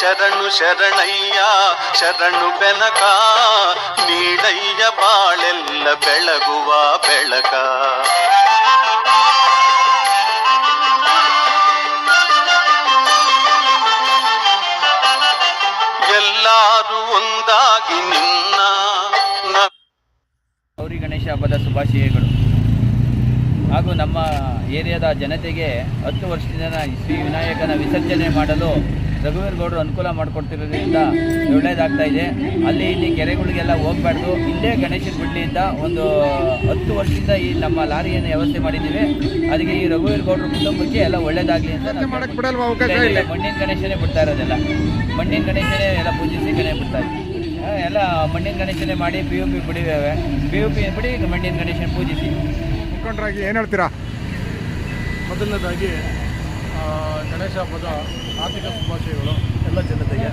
ಶರಣು ಶರಣಯ್ಯ, ಶರಣು ಬೆನಕ, ನೀಡಯ್ಯ ಬಾಳೆಲ್ಲ ಬೆಳಗುವ ಬೆಳಕ. ಎಲ್ಲರೂ ಒಂದಾಗಿ ನಿನ್ನ ಗೌರಿ ಗಣೇಶ ಹಬ್ಬದ ಶುಭಾಶಯಗಳು. ಹಾಗೂ ನಮ್ಮ ಏರಿಯಾದ ಜನತೆಗೆ ಹತ್ತು ವರ್ಷದಿಂದ ಶ್ರೀ ವಿನಾಯಕನ ವಿಸರ್ಜನೆ ಮಾಡಲು ರಘುವೀರ್ ಗೌಡರು ಅನುಕೂಲ ಮಾಡಿಕೊಡ್ತಿರೋದ್ರಿಂದ ಒಳ್ಳೆಯದಾಗ್ತಾ ಇದೆ. ಅಲ್ಲಿ ಇಲ್ಲಿ ಕೆರೆಗಳಿಗೆಲ್ಲ ಹೋಗ್ಬಾರ್ದು. ಇಲ್ಲೇ ಗಣೇಶನ ಬಿಡ್ಲಿಯಿಂದ ಅಂತ ಒಂದು ಹತ್ತು ವರ್ಷದಿಂದ ಈ ನಮ್ಮ ಲಾರಿಯನ್ನು ವ್ಯವಸ್ಥೆ ಮಾಡಿದ್ದೀವಿ. ಅದಕ್ಕೆ ಈ ರಘುವೀರ್ ಗೌಡರು ಕುಟುಂಬಕ್ಕೆ ಎಲ್ಲ ಒಳ್ಳೇದಾಗಲಿ ಅಂತ ಮಣ್ಣಿನ ಗಣೇಶನೇ ಬಿಡ್ತಾ ಇರೋದೆಲ್ಲ. ಮಣ್ಣಿನ ಗಣೇಶನೇ ಎಲ್ಲ ಪೂಜಿಸಿ ಗಣೇಶ ಬಿಡ್ತಾ ಇದ್ದೀವಿ ಎಲ್ಲ ಮಣ್ಣಿನ ಗಣೇಶನೇ ಮಾಡಿ ಪಿ ಯು ಪಿ ಬಿಡಿವೆ ಪಿ ಯು ಪಿ ಬಿಡಿ ಮಣ್ಣಿನ ಗಣೇಶನ ಪೂಜಿಸಿ. ಮುಖಂಡರಾಗಿ ಏನು ಹೇಳ್ತೀರಾ? ಮೊದಲನೇದಾಗಿ ಆ, ಗಣೇಶ ಹಬ್ಬದ ಆರ್ಥಿಕ ಶುಭಾಶಯಗಳು ಎಲ್ಲ ಜನತೆಗೆ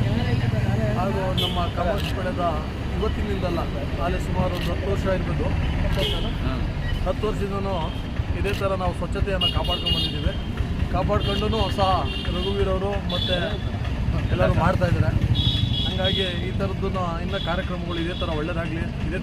ಹಾಗೂ ಪಡೆದ ಇವತ್ತಿನಿಂದಲ್ಲ, ಅಲ್ಲಿ ಸುಮಾರು ಒಂದು ಹತ್ತು ವರ್ಷ ಇರ್ಬೋದು. ಹತ್ತು ವರ್ಷದಿಂದನೂ ಇದೇ ಥರ ನಾವು ಸ್ವಚ್ಛತೆಯನ್ನು ಕಾಪಾಡ್ಕೊಂಡು ಬಂದಿದ್ದೀವಿ. ಕಾಪಾಡ್ಕೊಂಡು ಸಹ ರಘುವೀರವರು ಮತ್ತು ಎಲ್ಲರೂ ಮಾಡ್ತಾ ಇದ್ದಾರೆ. ಹಾಗಾಗಿ ಈ ಥರದ್ದು ಇನ್ನೂ ಕಾರ್ಯಕ್ರಮಗಳು ಇದೇ ಥರ ಒಳ್ಳೆಯದಾಗಲಿ ಇದೇ